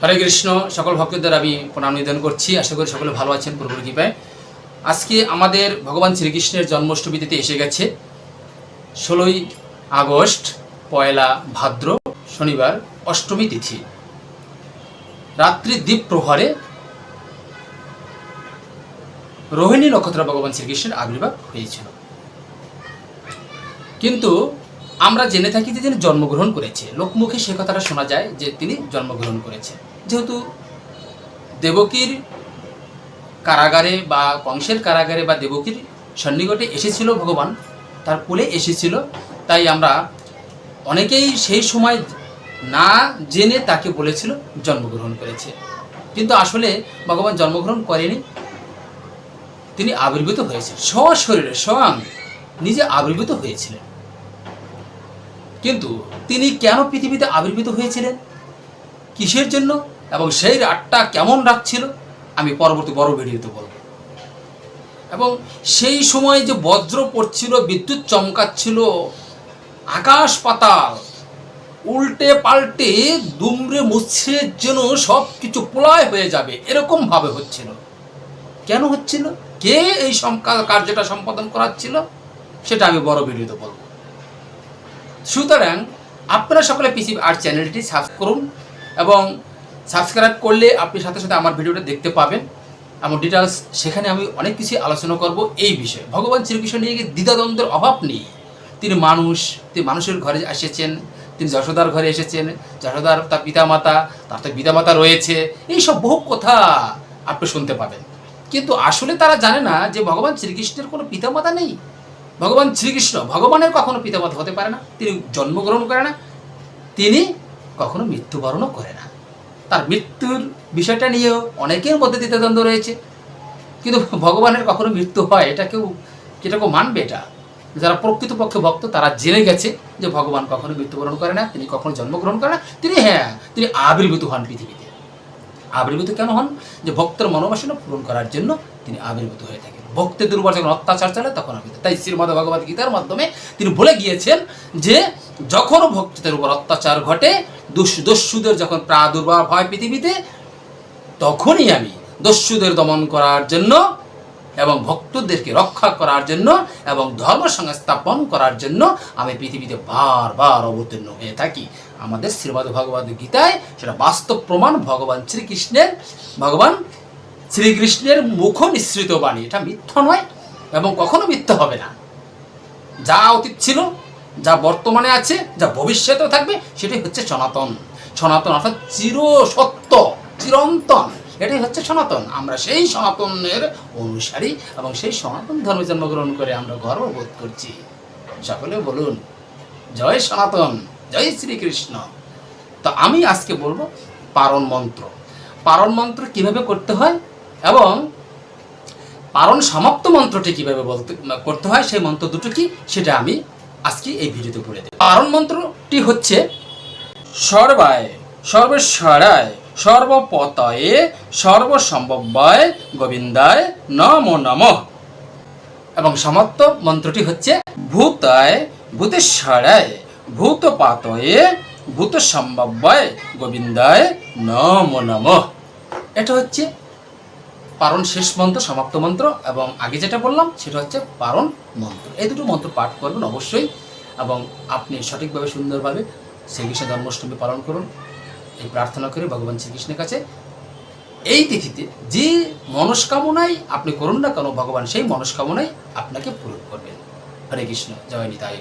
হরে কৃষ্ণ, সকল ভক্তদের আমি প্রণাম নিবেদন করছি। আশা করি সকলে ভালো আছেন, প্রভুর কৃপায়। আজকে আমাদের ভগবান শ্রীকৃষ্ণের জন্মাষ্টমী তিথি এসে গেছে। ষোলোই আগস্ট, পয়লা ভাদ্র, শনিবার অষ্টমী তিথি। রাত্রি দ্বীপ প্রহরে রোহিণী নক্ষত্র ভগবান শ্রীকৃষ্ণের আবির্ভাব হয়েছিল। কিন্তু আমরা জেনে থাকি যে তিনি জন্মগ্রহণ করেছে। লোকমুখে সে কথাটা শোনা যায় যে তিনি জন্মগ্রহণ করেছে। যেহেতু দেবকীর কারাগারে বা কংসের কারাগারে বা দেবকীর সন্নিকটে এসেছিল ভগবান, তার কোলে এসেছিল, তাই আমরা অনেকেই সেই সময় না জেনে তাকে বলেছিল জন্মগ্রহণ করেছে। কিন্তু আসলে ভগবান জন্মগ্রহণ করেনি, তিনি আবির্ভূত হয়েছেন। স্বশরীরে স্বয়ং নিজে আবির্ভূত হয়েছিলেন। কিন্তু তিনি কেন পৃথিবীতে আবির্ভূত হয়েছিলেন? কিসের জন্য? এবং সেই রাতটা কেমন রাত ছিল? আমি পরবর্তী বড় ভিডিওতে বলব। এবং সেই সময় যে বজ্র পড়ছিল, বিদ্যুৎ চমকাচ্ছিল, আকাশ পাতাল, উল্টে পাল্টে দুমড়ে মুছড়ে যেন সব কিছু পোলায় হয়ে যাবে, এরকম ভাবে হচ্ছিল। কেন হচ্ছিল? কে এই কার্যটা সম্পাদন করাচ্ছিল? সেটা আমি বড় ভিডিওতে বলব। সুতরাং আপনারা সকলে পিসি আর চ্যানেলটি সাবস্ক্রাইব করুন এবং সাবস্ক্রাইব করলে আপনি সাথে সাথে আমার ভিডিওটা দেখতে পাবেন। আমার ডিটেলস সেখানে আমি অনেক কিছু আলোচনা করব এই বিষয়ে। ভগবান শ্রীকৃষ্ণ নিয়ে দ্বিধাদ্বন্দ্বের অভাব নেই। তিনি মানুষ, তিনি মানুষের ঘরে এসেছেন, তিনি যশোদার ঘরে এসেছেন, যশোদার তার পিতামাতা, তার তো পিতামাতা রয়েছে, এইসব বহু কথা আপনি শুনতে পাবেন। কিন্তু আসলে তারা জানে না যে ভগবান শ্রীকৃষ্ণের কোনো পিতামাতা নেই। ভগবান শ্রীকৃষ্ণ, ভগবানের কখনো পিতামাতা হতে পারে না, তিনি জন্মগ্রহণ করে না, তিনি কখনো মৃত্যুবরণও করে না। তার মৃত্যুর বিষয়টা নিয়েও অনেকের মধ্যে দ্বিতীয়দ্বন্দ্ব রয়েছে। কিন্তু ভগবানের কখনো মৃত্যু হয়, এটা কেউ এটা কেউ মানবে এটা? যারা প্রকৃতপক্ষে ভক্ত, তারা জেনে গেছে যে ভগবান কখনো মৃত্যুবরণ করে না, তিনি কখনো জন্মগ্রহণ করে না। তিনি হ্যাঁ তিনি আবির্ভূত হন পৃথিবীতে। আবির্ভূত কেন হন? যে ভক্তের মনোবাসনা পূরণ করার জন্য তিনি আবির্ভূত হয়ে থাকেন। ভক্তের উপর যখন অত্যাচার চলে তখন আমি তাই শ্রীমদ ভগবত গীতার মাধ্যমে তিনি বলে গিয়েছেন যে, যখন ভক্তদের উপর অত্যাচার ঘটে দস্যুদের যখন প্রাদুর্ভাব হয় পৃথিবীতে, তখনই আমি দস্যুদের দমন করার জন্য এবং ভক্তদেরকে রক্ষা করার জন্য এবং ধর্ম সংস্থাপন করার জন্য আমি পৃথিবীতে বারবার অবতীর্ণ হয়ে থাকি। আমাদের শ্রীমদ ভগবত গীতায় সেটা বাস্তব প্রমাণ ভগবান শ্রীকৃষ্ণের, ভগবান শ্রীকৃষ্ণের মুখ নিঃসৃত বাণী। এটা মিথ্যা নয় এবং কখনো মিথ্যা হবে না। যা অতীত ছিল, যা বর্তমানে আছে, যা ভবিষ্যতেও থাকবে, সেটাই হচ্ছে সনাতন। সনাতন অর্থাৎ চির সত্য চিরন্তন। এটাই হচ্ছে সনাতন। আমরা সেই সনাতনের অনুসারী এবং সেই সনাতন ধর্মে জন্মগ্রহণ করে আমরা গর্ববোধ করছি। সকলে বলুন, জয় সনাতন, জয় শ্রীকৃষ্ণ। তো আমি আজকে বলব পারণ মন্ত্র। পারণ মন্ত্র কীভাবে করতে হয়? এবং পারণ সমাপ্ত মন্ত্রটি কীভাবে বলতে, করতে হয় সেই মন্ত্র দুটো কি, সেটা আমি আজকে এই ভিডিওতে বলে দেব। পারণ মন্ত্রটি হচ্ছে, সর্বায়, সর্বেশ্বরায়, সর্বপতয়ে, সর্বসম্ভবায়, গোবিন্দায়, নমো নমঃ। এবং সমাপ্ত মন্ত্রটি হচ্ছে, ভূতায়, ভূতেশ্বরায়, ভূতপাতয়ে ভূত সম্ভবায় গোবিন্দায়, নমো নমঃ। এটা হচ্ছে পারণ শেষ মন্ত্র, সমাপ্ত মন্ত্র এবং আগে যেটা বললাম, সেটা হচ্ছে পারণ মন্ত্র। এই দুটো মন্ত্র পাঠ করবেন অবশ্যই এবং আপনি সঠিকভাবে সুন্দরভাবে শ্রীকৃষ্ণ জন্মাষ্টমী পালন করুন। এই প্রার্থনা করে ভগবান শ্রীকৃষ্ণের কাছে এই তিথিতে যে মনস্কামনাই আপনি করুন না কেন, ভগবান সেই মনস্কামনাই আপনাকে পূরণ করবেন। হরে কৃষ্ণ, জয় নিতাই।